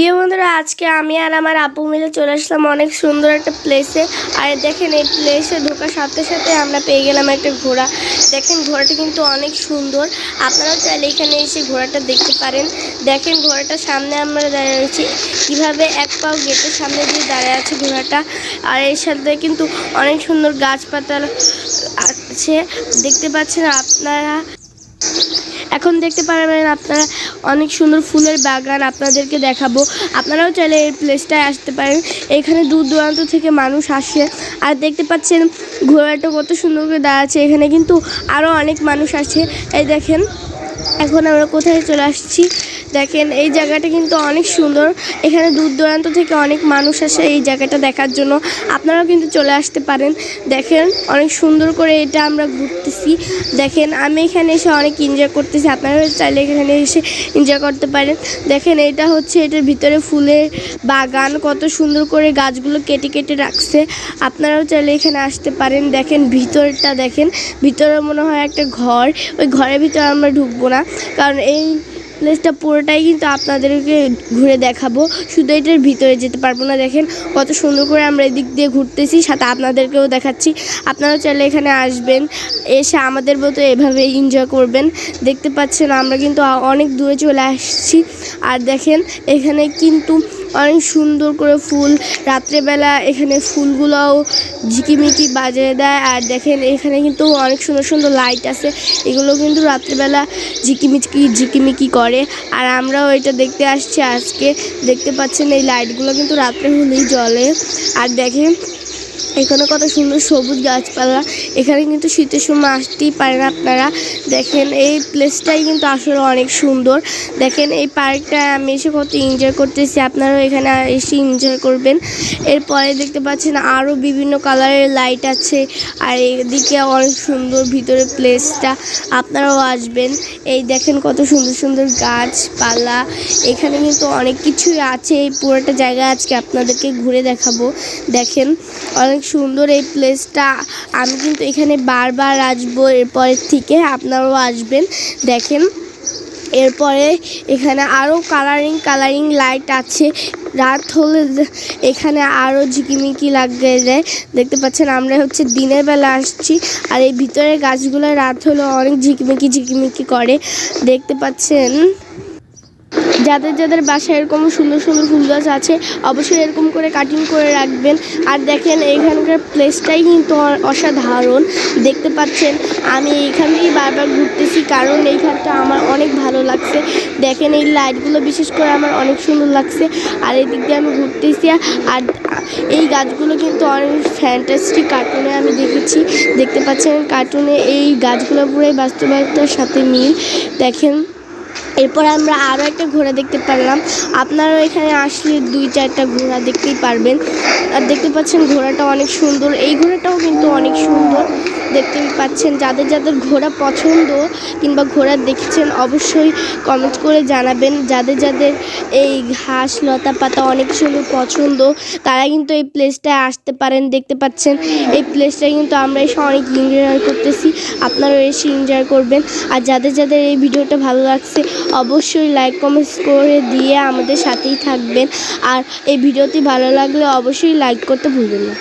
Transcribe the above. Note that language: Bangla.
প্রিয় বন্ধুরা, আজকে আমি আর আমার আপু মিলে চলে আসলাম অনেক সুন্দর একটা প্লেসে আর দেখেন, এই প্লেসে ঢোকার সাথে সাথে আমরা পেয়ে গেলাম একটা ঘোড়া। দেখেন, ঘোড়াটা কিন্তু অনেক সুন্দর। আপনারাও চাইলে এখানে এসে ঘোড়াটা দেখতে পারেন। দেখেন, ঘোড়াটার সামনে আমরা দাঁড়িয়ে রয়েছি। কীভাবে এক পাও গেটের সামনে দিয়ে দাঁড়িয়ে আছে ঘোড়াটা। আর এর সাথে কিন্তু অনেক সুন্দর গাছপাতা আছে। দেখতে পাচ্ছেন আপনারা এখন দেখতে পারবেন আপনারা অনেক সুন্দর ফুলের বাগান আপনাদেরকে দেখাবো। আপনারাও চাইলে এই প্লেসটায় আসতে পারেন। এখানে দূর দূরান্ত থেকে মানুষ আসে। আর দেখতে পাচ্ছেন ঘোড়াটা কত সুন্দর করে দাঁড়াচ্ছে। এখানে কিন্তু আরও অনেক মানুষ আছে এই দেখেন, এখন আমরা কোথায় চলে আসছি? দেখেন, এই জায়গাটা কিন্তু অনেক সুন্দর। এখানে দূর দূরান্ত থেকে অনেক মানুষ আসে এই জায়গাটা দেখার জন্য। আপনারাও কিন্তু চলে আসতে পারেন। দেখেন, অনেক সুন্দর করে এটা আমরা ঘুরতেছি। দেখেন, আমি এখানে এসে অনেক এনজয় করতেছি। আপনারা চাইলে এখানে এসে এনজয় করতে পারেন। দেখেন, এটা হচ্ছে এটার ভিতরে ফুলের বাগান। কত সুন্দর করে গাছগুলো কেটে কেটে রাখছে। আপনারাও চাইলে এখানে আসতে পারেন। দেখেন, ভিতরটা দেখেন। ভিতরে মনে হয় একটা ঘর। ওই ঘরের ভিতরে আমরা ঢুকবো না। কারণ এই প্লেসটা পুরোটাই কিন্তু আপনাদেরকে ঘুরে দেখাবো। শুধু এটার ভিতরে যেতে পারব না, দেখেন কত সুন্দর করে আমরা এদিক দিয়ে ঘুরতেছি, সাথে আপনাদেরকেও দেখাচ্ছি। আপনারাও চাইলে এখানে আসবেন, এসে আমাদের মতো এভাবে এনজয় করবেন। দেখতে পাচ্ছেন আমরা কিন্তু অনেক দূরে চলে আসছি। আর দেখেন এখানে কিন্তু অনেক সুন্দর করে ফুল। রাত্রেবেলা এখানে ফুলগুলোও ঝিকিমিকি বাজিয়ে দেয়। আর দেখেন, এখানে কিন্তু অনেক সুন্দর সুন্দর লাইট আছে। এগুলো কিন্তু রাত্রেবেলা ঝিকিমিকি ঝিকিমিকি করে। আর আমরাও এটা দেখতে আসছি আজকে। দেখতে পাচ্ছেন এই লাইটগুলো কিন্তু রাত্রে হলেই জ্বলে। আর দেখেন এখানে কত সুন্দর সবুজ গাছপালা। এখানে কিন্তু শীতের সময় আসতেই পারেন আপনারা। দেখেন, এই প্লেসটাই কিন্তু আসলে অনেক সুন্দর। দেখেন, এই পার্কটায় আমি এসে কত এনজয় করতেছি। আপনারাও এখানে এসে এনজয় করবেন। এরপরে দেখতে পাচ্ছেন আরও বিভিন্ন কালারের লাইট আছে। আর এদিকে অনেক সুন্দর ভিতরে প্লেসটা আপনারাও আসবেন। এই দেখেন কত সুন্দর সুন্দর গাছপালা। এখানে কিন্তু অনেক কিছুই আছে। এই পুরোটা জায়গা আজকে আপনাদেরকে ঘুরে দেখাবো। দেখেন অনেক সুন্দর এই প্লেসটা আমি কিন্তু এখানে বারবার আসব এরপরের থেকে আপনারাও আসবেন। দেখেন, এরপরে এখানে আরও কালারিং কালারিং লাইট আছে। রাত হলে এখানে আরও ঝিকিমিকি লাগে যায় দেখতে পাচ্ছেন আমরা হচ্ছে দিনের বেলা আসছি। আর এই ভিতরের গাছগুলো রাত হলে অনেক ঝিকিমিকি ঝিকিমিকি করে। দেখতে পাচ্ছেন যাদের যাদের বাসায় এরকম সুন্দর সুন্দর ফুল গাছ আছে, অবশ্যই এরকম করে কাটিং করে রাখবেন। আর দেখেন, এইখানকার প্লেসটাই কিন্তু অসাধারণ। দেখতে পাচ্ছেন, আমি এইখানেই বারবার ঘুরতেছি কারণ এইখানটা আমার অনেক ভালো লাগছে। দেখেন, এই লাইটগুলো বিশেষ করে আমার অনেক সুন্দর লাগছে। আর এদিক দিয়ে আমি ঘুরতেছি, আর এই গাছগুলো কিন্তু অনেক ফ্যান্টাস্টিক কার্টুনে আমি দেখেছি। দেখতে পাচ্ছেন কার্টুনে এই গাছগুলো পুরোই বাস্তবতার সাথে মিল। দেখেন এরপর আমরা আরও একটা ঘোড়া দেখতে পারলাম। আপনারাও এখানে আসলে দুই চারটা ঘোড়া দেখতেই পারবেন। আর দেখতে পাচ্ছেন ঘোড়াটা অনেক সুন্দর। এই ঘোড়াটাও কিন্তু অনেক সুন্দর। দেখতে পাচ্ছেন, যাদের যাদের ঘোড়া পছন্দ কিংবা ঘোড়া দেখেছেন, অবশ্যই কমেন্ট করে জানাবেন। যাদের যাদের এই ঘাস, লতা পাতা অনেক সুন্দর পছন্দ, তারা কিন্তু এই প্লেসটায় আসতে পারেন। দেখতে পাচ্ছেন, এই প্লেসটা কিন্তু আমরা এসে অনেক এনজয় করতেছি। আপনারাও এসে এনজয় করবেন। আর যাদের যাদের এই ভিডিওটা ভালো লাগছে, অবশ্যই লাইক কমেন্টস করে দিয়ে আমাদের সাথেই থাকবেন। আর এই ভিডিওটি ভালো লাগলে অবশ্যই লাইক করতে ভুলবেন না।